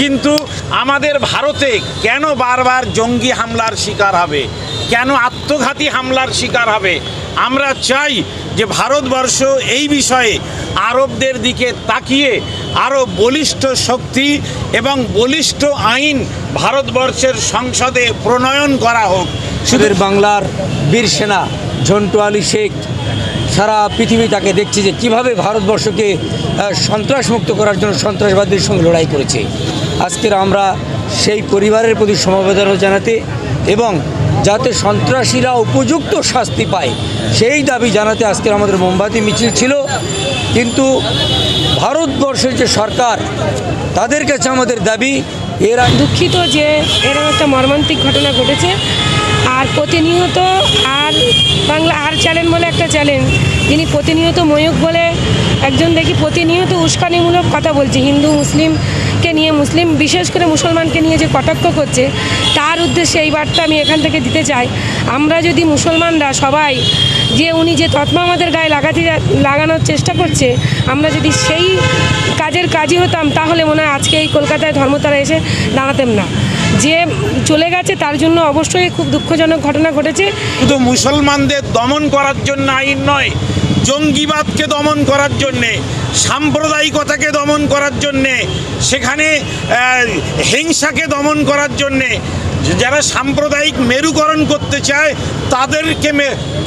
কিন্তু আমাদের ভারতে কেন বারবার জঙ্গি হামলার শিকার হবে? কেন আত্মঘাতী হামলার শিকার হবে? আমরা চাই যে ভারতবর্ষ এই বিষয়ে আরবদের দিকে তাকিয়ে আরও বলিষ্ঠ শক্তি এবং বলিষ্ঠ আইন ভারতবর্ষের সংসদে প্রণয়ন করা হোক। সুদের বাংলার বীর সেনা ঝন্টু আলী শেখ সারা পৃথিবী তাকে দেখছে যে কীভাবে ভারতবর্ষকে সন্ত্রাসমুক্ত করার জন্য সন্ত্রাসবাদীর সঙ্গে লড়াই করেছে। আজকের আমরা সেই পরিবারের প্রতি সমবেদনা জানাতে এবং যাতে সন্ত্রাসীরা উপযুক্ত শাস্তি পায়, সেই দাবি জানাতে আজকের আমাদের মোমবাতি মিছিল ছিল। কিন্তু ভারতবর্ষের যে সরকার, তাদের কাছে আমাদের দাবি, এরা দুঃখিত যে এরকম একটা মর্মান্তিক ঘটনা ঘটেছে। আর প্রতিনিয়ত আর বাংলা আর চ্যানেল বলে একটা চ্যানেল, যিনি প্রতিনিয়ত ময়ূক বলে একজন দেখি প্রতিনিয়ত উস্কানিমূলক কথা বলছে। হিন্দু মুসলিমকে নিয়ে, মুসলিম, বিশেষ করে মুসলমানকে নিয়ে যে কটাক্ষ করছে, তার উদ্দেশ্যে এই বার্তা আমি এখান থেকে দিতে চাই। আমরা যদি মুসলমানরা সবাই যে উনি যে তৎমা আমাদের গায়ে লাগাতে লাগানোর চেষ্টা করছে, আমরা যদি সেই কাজের কাজই হতাম, তাহলে মনে হয় আজকে এই কলকাতায় ধর্মতারা এসে দাঁড়াতেন না। যে চলে গেছে তার জন্য অবশ্যই খুব দুঃখজনক ঘটনা ঘটেছে। শুধু মুসলমানদের দমন করার জন্য আইন নয়, জঙ্গিবাদকে দমন করার জন্যে, সাম্প্রদায়িকতাকে দমন করার জন্যে, সেখানে হিংসাকে দমন করার জন্যে, যারা সাম্প্রদায়িক মেরুকরণ করতে চায়, তাদেরকে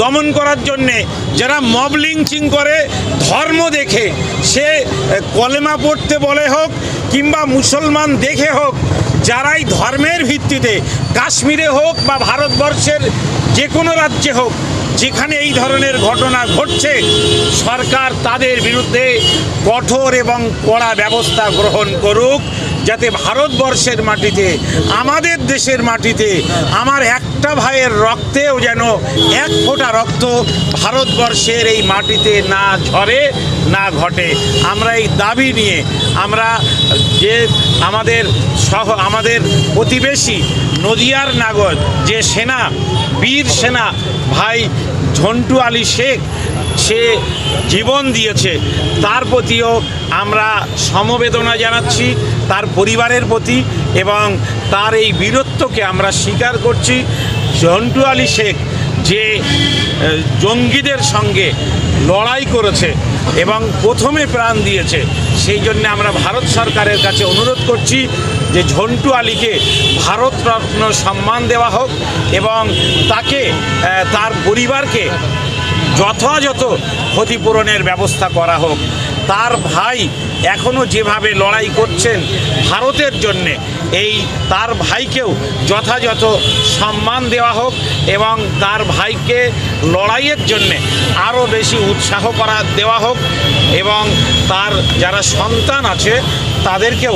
দমন করার জন্যে, যারা মব লিঞ্চিং করে, ধর্ম দেখে, সে কলেমা পড়তে বলে হোক, কিংবা মুসলমান দেখে হোক যারাই ধর্মের ভিত্তিতে কাশ্মীরে হোক বা ভারতবর্ষের যে কোনো রাজ্যে হোক, যেখানে এই ধরনের ঘটনা ঘটছে, সরকার তাদের বিরুদ্ধে কঠোর এবং কড়া ব্যবস্থা গ্রহণ করুক। যাতে ভারতবর্ষের মাটিতে, আমাদের দেশের মাটিতে, আমার একটা ভাইয়ের রক্তেও যেন এক ফোঁটা রক্ত ভারতবর্ষের এই মাটিতে না ঝরে, না ঘটে। আমরা এই দাবি নিয়ে, আমরা যে আমাদের সহ, আমাদের প্রতিবেশী নদিয়ার নাগর, যে সেনা, বীর সেনা, ভাই ঝন্টু আলী শেখ, সে জীবন দিয়েছে। তার প্রতিও আমরা সমবেদনা জানাচ্ছি, তার পরিবারের প্রতি এবং তার এই বীরত্বকে আমরা স্বীকার করছি। ঝন্টু আলী শেখ যে জঙ্গিদের সঙ্গে লড়াই করেছে এবং প্রথমে প্রাণ দিয়েছে। সেই জন্য আমরা ভারত সরকারের কাছে অনুরোধ করছি যে ঝন্টু আলীকে ভারতরত্ন সম্মান দেওয়া হোক এবং তাকে তার পরিবারকে যথাযথ ক্ষতিপূরণের ব্যবস্থা করা হোক। তার ভাই এখনও যেভাবে লড়াই করছেন ভারতের জন্যে এই তার ভাইকেও যথাযথ সম্মান দেওয়া হোক এবং তার ভাইকে লড়াইয়ের জন্যে আরও বেশি উৎসাহ করা দেওয়া হোক এবং তার যারা সন্তান আছে তাদেরকেও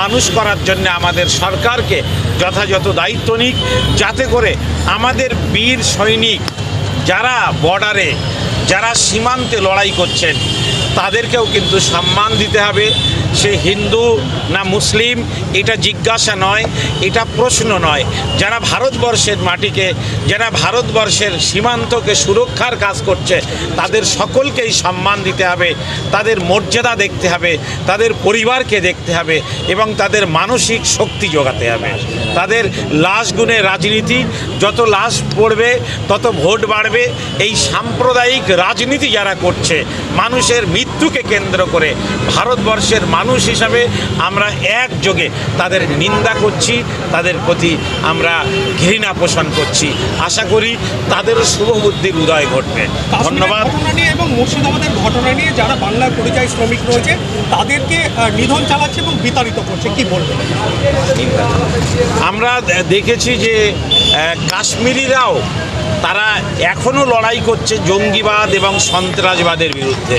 মানুষ করার জন্য আমাদের সরকারকে যথাযথ দায়িত্ব নিক, যাতে করে আমাদের বীর সৈনিক যারা বর্ডারে, যারা সীমান্তে লড়াই করছেন, তাদেরকেও কিন্তু সম্মান দিতে হবে। সে হিন্দু না মুসলিম, এটা জিজ্ঞাসা নয়, এটা প্রশ্ন নয়। যারা ভারতবর্ষের মাটিকে, যারা ভারতবর্ষের সীমান্তকে সুরক্ষার কাজ করছে, তাদের সকলকেই সম্মান দিতে হবে, তাদের মর্যাদা দেখতে হবে, তাদের পরিবারকে দেখতে হবে এবং তাদের মানসিক শক্তি যোগাতে হবে। তাদের লাশ গুণে রাজনীতি, যত লাশ পড়বে, তত ভোট বাড়বে। এই সাম্প্রদায়িক রাজনীতি যারা করছে, মানুষের মৃত্যুকে কেন্দ্র করে ভারতবর্ষের মানুষ হিসাবে আমরা একযোগে তাদের নিন্দা করছি তাদের প্রতি আমরা ঘৃণা পোষণ করছি। আশা করি তাদেরও শুভবুদ্ধির উদয় ঘটবে। ধন্যবাদ। নিয়ে এবং মুর্শিদাবাদের ঘটনা নিয়ে যারা বাংলার পরিযায়ী শ্রমিক রয়েছে তাদেরকে নিধন চালাচ্ছে এবং বিতাড়িত করছে। কি বলবেন? আমরা দেখেছি যে কাশ্মীরিরাও তারা এখনও লড়াই করছে জঙ্গিবাদ এবং সন্ত্রাসবাদের বিরুদ্ধে।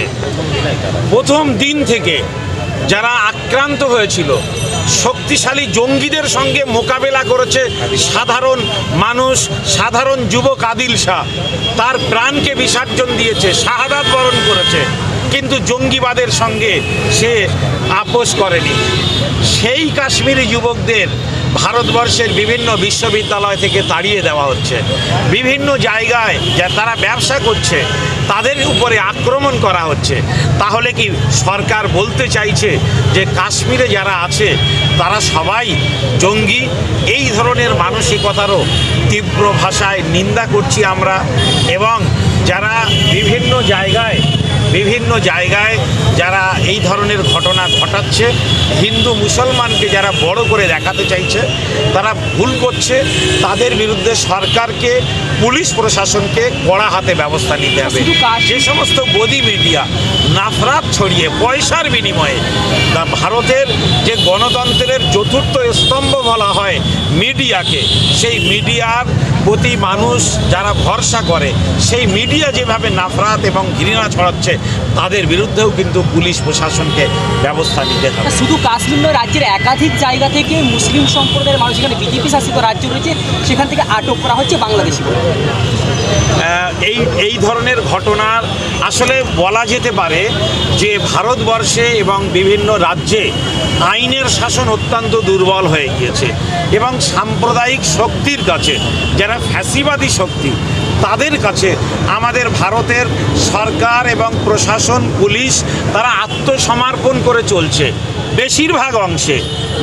প্রথম দিন থেকে যারা আক্রান্ত হয়েছিল, শক্তিশালী জঙ্গিদের সঙ্গে মোকাবেলা করেছে সাধারণ মানুষ, সাধারণ যুবক আদিল শাহ। তার প্রাণকে বিসর্জন দিয়েছে, শাহাদাত বরণ করেছে, কিন্তু জঙ্গিবাদের সঙ্গে সে আপোষ করেনি। সেই কাশ্মীরি যুবকদের ভারতবর্ষের বিভিন্ন বিশ্ববিদ্যালয় থেকে তাড়িয়ে দেওয়া হচ্ছে। বিভিন্ন জায়গায় যা তারা ব্যবসা করছে তাদের উপরে আক্রমণ করা হচ্ছে। তাহলে কি সরকার বলতে চাইছে যে কাশ্মীরে যারা আছে, তারা সবাই জঙ্গি? এই ধরনের মানসিকতারও তীব্র ভাষায় নিন্দা করছি আমরা এবং যারা বিভিন্ন জায়গায় বিভিন্ন জায়গায় যারা এই ধরনের ঘটনা ঘটাচ্ছে হিন্দু মুসলমানকে যারা বড় করে দেখাতে চাইছে তারা ভুল করছে তাদের বিরুদ্ধে সরকারকে পুলিশ প্রশাসনকে কড়া হাতে ব্যবস্থা নিতে হবে। যে সমস্ত গদি মিডিয়া নাফরাত ছড়িয়ে পয়সার বিনিময়ে তা ভারতের যে গণতন্ত্রের চতুর্থ স্তম্ভ বলা হয় মিডিয়াকে সেই মিডিয়ার প্রতি মানুষ যারা ভরসা করে সেই মিডিয়া যেভাবে নাফরাত এবং ঘৃণা ছড়াচ্ছে তাদের বিরুদ্ধেও কিন্তু পুলিশ প্রশাসনকে ব্যবস্থা নিতে হবে। শুধু কাশ্মীর নয় রাজ্যের একাধিক জায়গা থেকে মুসলিম সম্প্রদায়ের মানুষ এখানে বিজেপি শাসিত রাজ্য রয়েছে সেখান থেকে আটক করা হচ্ছে বাংলাদেশি এই এই ধরনের ঘটনার আসলে বলা যেতে পারে যে ভারতবর্ষে এবং বিভিন্ন রাজ্যে আইনের শাসন অত্যন্ত দুর্বল হয়ে গিয়েছে এবং সাম্প্রদায়িক শক্তির কাছে, যারা ফ্যাসিবাদী শক্তি, তাদের কাছে আমাদের ভারতের সরকার এবং প্রশাসন, পুলিশ, তারা আত্মসমর্পণ করে চলছে। বেশিরভাগ অংশে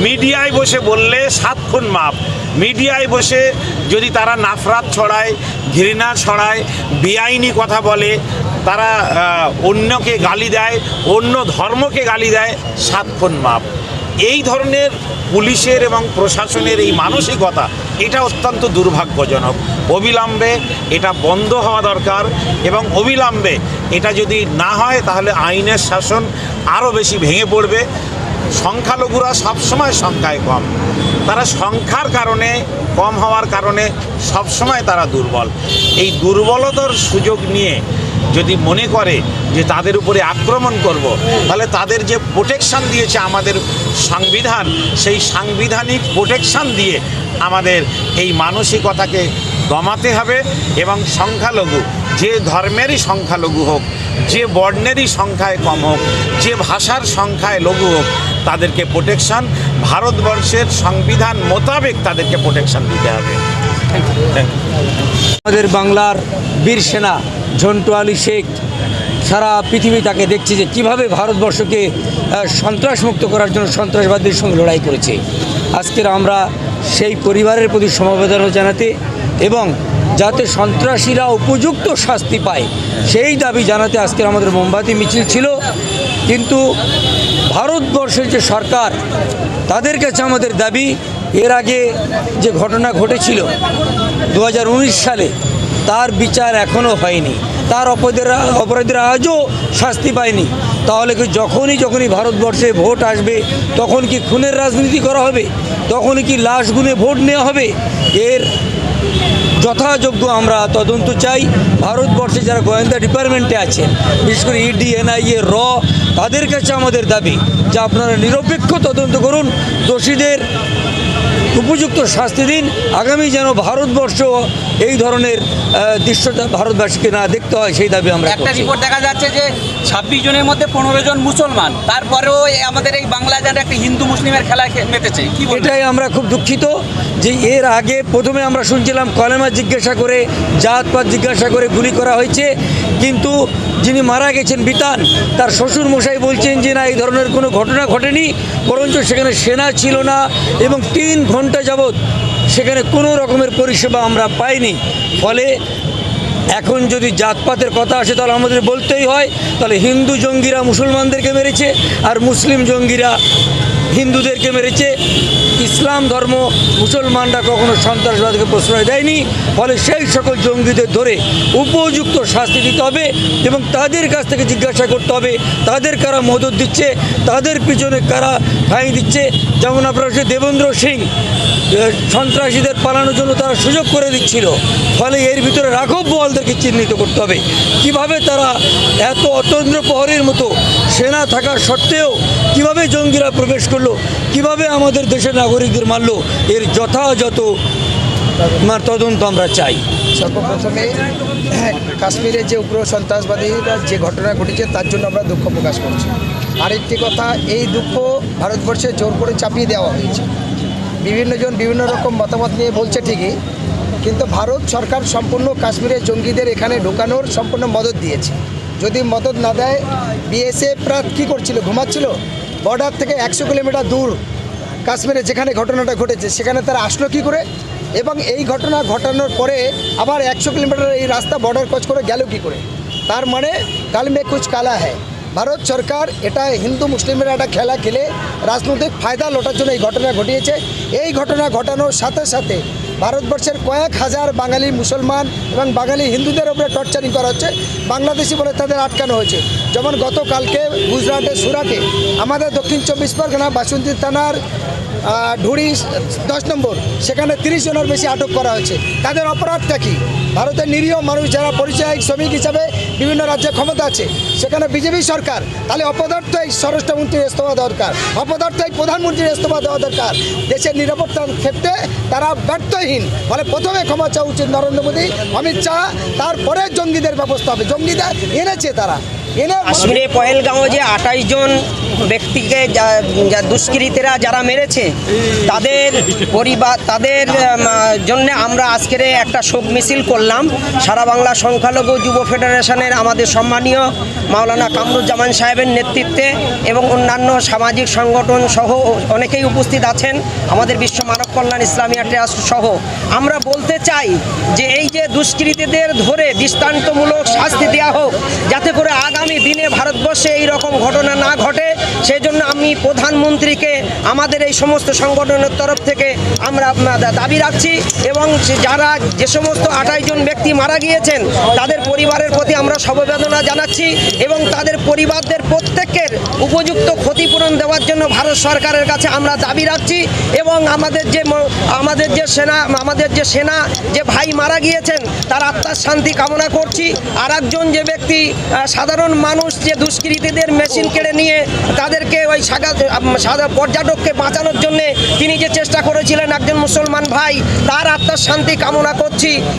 মিডিয়ায় বসে বললে সাত খুন মাপ। মিডিয়ায় বসে যদি তারা নাফরাত ছড়ায়, ঘৃণা ছড়ায়, বেআইনি কথা বলে তারা অন্যকে গালি দেয়, অন্য ধর্মকে গালি দেয় সাত খুন মাপ। এই ধরনের পুলিশের এবং প্রশাসনের এই মানসিকতা, এটা অত্যন্ত দুর্ভাগ্যজনক। অবিলম্বে এটা বন্ধ হওয়া দরকার এবং অবিলম্বে এটা যদি না হয়, তাহলে আইনের শাসন আরও বেশি ভেঙে পড়বে। সংখ্যালঘুরা সবসময় সংখ্যায় কম। তারা সংখ্যার কারণে, কম হওয়ার কারণে সবসময় তারা দুর্বল। এই দুর্বলতার সুযোগ নিয়ে যদি মনে করে যে তাদের উপরে আক্রমণ করব, তাহলে তাদের যে প্রোটেকশান দিয়েছে আমাদের সংবিধান, সেই সাংবিধানিক প্রোটেকশন দিয়ে আমাদের এই মানসিকতাকে দমাতে হবে এবং সংখ্যালঘু, যে ধর্মেরই সংখ্যালঘু হোক, যে বর্ণেরই সংখ্যায় কম হোক, যে ভাষার সংখ্যায় লঘু হোক, তাদেরকে প্রোটেকশন ভারতবর্ষের সংবিধান মোতাবেক তাদেরকে প্রোটেকশন দিতে হবে। আমাদের বাংলার বীর সেনা, ঝন্টু আলী শেখ, সারা পৃথিবী তাকে দেখছে যে কীভাবে ভারতবর্ষকে সন্ত্রাসমুক্ত করার জন্য সন্ত্রাসবাদীর সঙ্গে লড়াই করেছে। আজকের আমরা সেই পরিবারের প্রতি সমবেদনা জানাতে এবং যাতে সন্ত্রাসীরা উপযুক্ত শাস্তি পায়, সেই দাবি জানাতে আজকের আমাদের মোমবাতি মিছিল ছিল। কিন্তু ভারতবর্ষের যে সরকার, তাদের কাছে আমাদের দাবি এর আগে যে ঘটনা ঘটেছিল দু হাজার উনিশ সালে, তার বিচার এখনও হয়নি। তার অপরাধীরা অপরাধীরা আজও শাস্তি পায়নি। তাহলে কি যখনই যখনই ভারতবর্ষে ভোট আসবে, তখন কি খুনের রাজনীতি করা হবে? তখন কি লাশ গুনে ভোট নেওয়া হবে? এর যথাযোগ্য আমরা তদন্ত চাই। ভারতবর্ষে যারা গোয়েন্দা ডিপার্টমেন্টে আছেন, বিশেষ করে ইডি, এনআইএ, র, তাদের কাছে আমাদের দাবি যে আপনারা নিরপেক্ষ তদন্ত করুন। দোষীদের উপযুক্ত শাস্তি দিন। আগামী যেন ভারতবর্ষ এই ধরনের দৃশ্যটা ভারতবাসীকে না দেখতে হয় সেই দাবি আমরা একটা। রিপোর্ট দেখা যাচ্ছে যে ছাব্বিশ জনের মধ্যে পনেরো জন মুসলমান। তারপরেও আমাদের এই বাংলা যেন একটা হিন্দু মুসলিমের খেলা মেতেছে। কি এটাই আমরা খুব দুঃখিত যে এর আগে প্রথমে আমরা শুনছিলাম কলেমা জিজ্ঞাসা করে জাতপাত জিজ্ঞাসা করে গুলি করা হয়েছে। কিন্তু যিনি মারা গেছেন বিতান তার শ্বশুর মশাই বলছেন যে না এই ধরনের কোনো ঘটনা ঘটেনি বরঞ্চ সেখানে সেনা ছিল না এবং তিন ঘণ্টা যাবৎ সেখানে কোনো রকমের পরিষেবা আমরা পাইনি। ফলে এখন যদি জাতপাতের কথা আসে, তাহলে আমাদের বলতেই হয়, তাহলে হিন্দু জঙ্গিরা মুসলমানদেরকে মেরেছে, আর মুসলিম জঙ্গিরা হিন্দুদেরকে মেরেছে। ইসলাম ধর্ম মুসলমানরা কখনো সন্ত্রাসবাদকে প্রশ্রয় দেয়নি। ফলে সেই সকল জঙ্গিদের ধরে উপযুক্ত শাস্তি দিতে হবে এবং তাদের কাছ থেকে জিজ্ঞাসা করতে হবে, তাদের কারা মদত দিচ্ছে, তাদের পিছনে কারা ঠাঁই দিচ্ছে। যেমন আপনার হচ্ছে দেবেন্দ্র সিং সন্ত্রাসীদের পালানোর জন্য তারা সুযোগ করে দিচ্ছিল। ফলে এর ভিতরে রাঘব বোয়ালদেরকে চিহ্নিত করতে হবে। কীভাবে তারা এত অতন্দ্র প্রহরের মতো সেনা থাকার সত্ত্বেও কীভাবে জঙ্গিরা প্রবেশ করল, কীভাবে আমাদের দেশের নাগরিকদের মারলো, এর যথাযথ তদন্ত আমরা চাই। সর্বপ্রথমে কাশ্মীরে যে উগ্র সন্ত্রাসবাদীরা যে ঘটনা ঘটেছে, তার জন্য আমরা দুঃখ প্রকাশ করছি। আরেকটি কথা, এই দুঃখ ভারতবর্ষে জোর করে চাপিয়ে দেওয়া হয়েছে। বিভিন্নজন বিভিন্ন রকম মতামত নিয়ে বলছে ঠিকই, কিন্তু ভারত সরকার সম্পূর্ণ কাশ্মীরের জঙ্গিদের এখানে ঢোকানোর সম্পূর্ণ মদত দিয়েছে। যদি মদত না দেয় বিএসএফরা কী করছিল, ঘুমাচ্ছিল? বর্ডার থেকে একশো কিলোমিটার দূর কাশ্মীরে যেখানে ঘটনাটা ঘটেছে, সেখানে তারা আসলো কী করে? এবং এই ঘটনা ঘটানোর পরে আবার একশো কিলোমিটার এই রাস্তা বর্ডার ক্রস করে গেল কী করে? তার মানে কাল মে কুচ কালা হ্যায়। ভারত সরকার এটা হিন্দু মুসলিমের একটা খেলা খেলে রাজনৈতিক ফায়দা লোটার জন্য এই ঘটনা ঘটিয়েছে। এই ঘটনা ঘটানোর সাথে সাথে ভারতবর্ষের কয়েক হাজার বাঙালি মুসলমান এবং বাঙালি হিন্দুদের উপরে টর্চারিং করা হচ্ছে, বাংলাদেশি বলে তাদের আটকানো হয়েছে। যেমন গতকালকে গুজরাটের সুরাটে আমাদের দক্ষিণ চব্বিশ পরগনা বাসন্তী থানার ঢুড়ি দশ নম্বর, সেখানে তিরিশ জনের বেশি আটক করা হয়েছে। তাদের অপরাধটা কি? ভারতের নিরীহ মানুষ যারা পরিচয় শ্রমিক হিসাবে বিভিন্ন রাজ্যে ক্ষমতা আছে, সেখানে বিজেপি সরকার, তাহলে অপদার্থ এই স্বরাষ্ট্রমন্ত্রীর ইস্তফা দরকার অপদার্থ এই প্রধানমন্ত্রীর ইস্তফা দেওয়া দরকার। দেশের নিরাপত্তার ক্ষেত্রে তারা ব্যর্থহীন, ফলে প্রথমে ক্ষমা চাওয়া উচিত নরেন্দ্র মোদী, অমিত শাহ, তারপরে জঙ্গিদের ব্যবস্থা হবে। জঙ্গিদের এনেছে তারা। কাশ্মীরে পহেলগাঁও যে আঠাইশ জন ব্যক্তিকে দুষ্কৃতীরা যারা মেরেছে, তাদের পরিবার তাদের জন্য আমরা আজকের একটা শোক মিছিল করলাম। সারা বাংলা সংখ্যালঘু যুব ফেডারেশনের আমাদের সম্মানীয় মাওলানা কামরুজ্জামান সাহেবের নেতৃত্বে এবং অন্যান্য সামাজিক সংগঠন সহ অনেকেই উপস্থিত আছেন, আমাদের বিশ্ব মানব কল্যাণ ইসলামিয়া ট্রাস্ট সহ। আমরা বলতে চাই যে এই যে দুষ্কৃতীদের ধরে দৃষ্টান্তমূলক শাস্তি দেওয়া হোক, যাতে করে আগামী দিনে ভারতবর্ষে এই রকম ঘটনা না ঘটে সেই জন্য আমি প্রধানমন্ত্রীকে আমাদের এই সমস্ত সংগঠনের তরফ থেকে আমরা দাবি রাখছি এবং যারা যে সমস্ত আঠাশ জন ব্যক্তি মারা গিয়েছেন, তাদের পরিবারের প্রতি আমরা সমবেদনা জানাচ্ছি এবং তাদের পরিবারদের প্রত্যেকের উপযুক্ত ক্ষতিপূরণ দেওয়ার জন্য ভারত সরকারের কাছে আমরা দাবি রাখছি এবং আমাদের যে আমাদের যে সেনা, আমাদের যে সেনা যে ভাই মারা গিয়েছেন, তার আত্মার শান্তি কামনা করছি। আর যে ব্যক্তি সাধারণ মানুষ যে দুষ্কৃতীদের মেশিন কেড়ে নিয়ে তাদেরকে ওই সাগা সাদা পর্যটককে বাঁচানোর জন্যে তিনি যে চেষ্টা করেছিলেন একজন মুসলমান ভাই, তার আত্মার শান্তি কামনা করছি।